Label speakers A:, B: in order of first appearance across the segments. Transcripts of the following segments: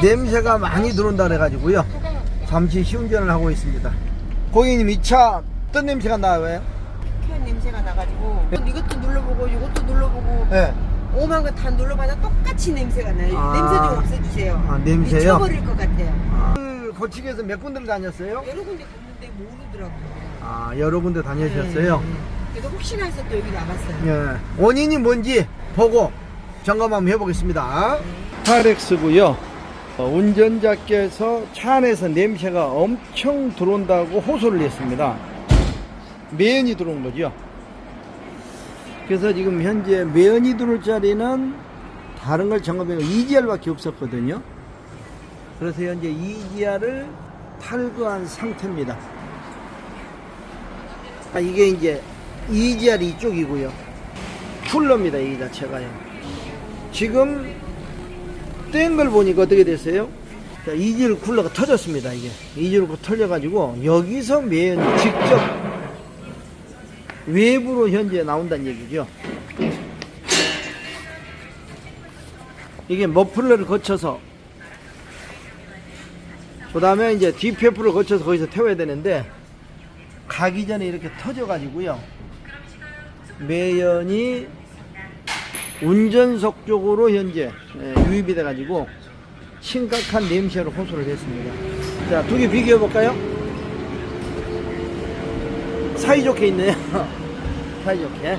A: 냄새가 많이 들어온다 그래가지고요. 잠시 시운전을 하고 있습니다. 고객님 이 차 어떤 냄새가 나요?
B: 쾌한 냄새가 나가지고 이것도 눌러보고 이것도 눌러보고
A: 네.
B: 오만 거 다 눌러봐도 똑같이 냄새가 나요.
A: 아.
B: 냄새 좀 없애주세요.
A: 아, 냄새요?
B: 미쳐버릴 것 같아요.
A: 그 고치기에서 몇 군데를 다녔어요?
B: 여러 군데 갔는데 모르더라고요.
A: 아 여러 군데 다니셨어요.
B: 네. 그래서 혹시나 해서 또 여기 나갔어요.
A: 예. 원인이 뭔지 보고 점검 한번 해보겠습니다. 타렉스고요. 어, 운전자께서 차 안에서 냄새가 엄청 들어온다고 호소를 했습니다. 매연이 들어온 거죠. 그래서 지금 현재 매연이 들어올 자리는 다른 걸 점검해서 EGR밖에 없었거든요. 그래서 현재 EGR을 탈거한 상태입니다. 아, 이게 이제 EGR 이쪽이고요. 쿨러입니다, 이 자체가요. 지금 뗀 걸 보니까 어떻게 됐어요? 자, EGR 쿨러가 터졌습니다, 이게. EGR 쿨러 터져가지고, 여기서 매연이 직접 외부로 현재 나온다는 얘기죠. 이게 머플러를 거쳐서, 그 다음에 이제 DPF를 거쳐서 거기서 태워야 되는데, 가기 전에 이렇게 터져가지고요. 매연이 운전석 쪽으로 현재 예, 유입이 돼가지고 심각한 냄새로 호소를 했습니다. 자, 두 개 비교해 볼까요? 사이좋게 있네요. 사이좋게.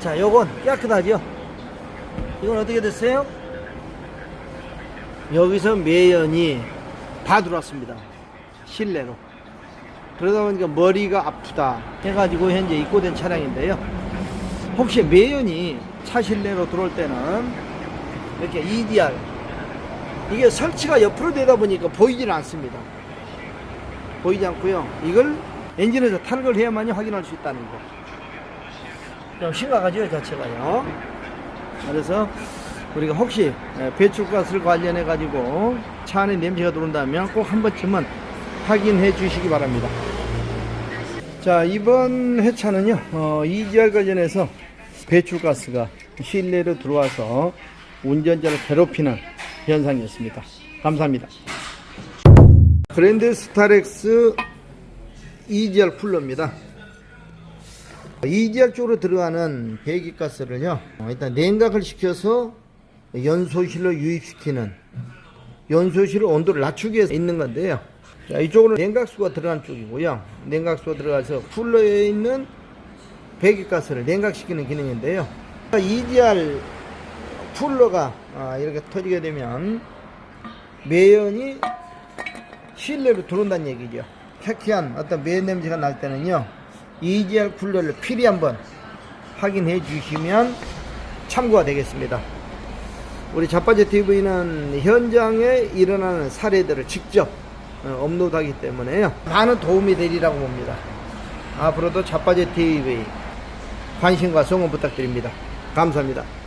A: 자, 요건 깨끗하죠? 이건 어떻게 됐어요? 여기서 매연이 다 들어왔습니다. 실내로. 그러다 보니까 머리가 아프다 해가지고 현재 입고된 차량인데요. 혹시 매연이 차 실내로 들어올 때는 이렇게 EDR 이게 설치가 옆으로 되다 보니까 보이질 않습니다. 보이지 않고요. 이걸 엔진에서 탈거를 해야만이 확인할 수 있다는 거. 좀 심각하죠, 이 자체가요. 그래서 우리가 혹시 배출가스를 관련해 가지고 차 안에 냄새가 들어온다면 꼭 한 번쯤은 확인해 주시기 바랍니다. 자, 이번 회차는요, 어, EGR 관련해서 배출가스가 실내로 들어와서 운전자를 괴롭히는 현상이었습니다. 감사합니다. 그랜드 스타렉스 EGR 쿨러입니다. EGR 쪽으로 들어가는 배기가스를요, 어, 일단 냉각을 시켜서 연소실로 유입시키는 연소실 온도를 낮추기 위해서 있는 건데요. 자, 이쪽으로 냉각수가 들어간 쪽이고요. 냉각수가 들어가서 쿨러에 있는 배기가스를 냉각시키는 기능인데요. EGR 쿨러가 아, 이렇게 터지게 되면 매연이 실내로 들어온다는 얘기죠. 쾌쾌한 어떤 매연 냄새가 날 때는요. EGR 쿨러를 필히 한번 확인해 주시면 참고가 되겠습니다. 우리 자빠제 TV는 현장에 일어나는 사례들을 직접 어, 업로드하기 때문에요. 많은 도움이 되리라고 봅니다. 앞으로도 자빠제 TV 관심과 성원 부탁드립니다. 감사합니다.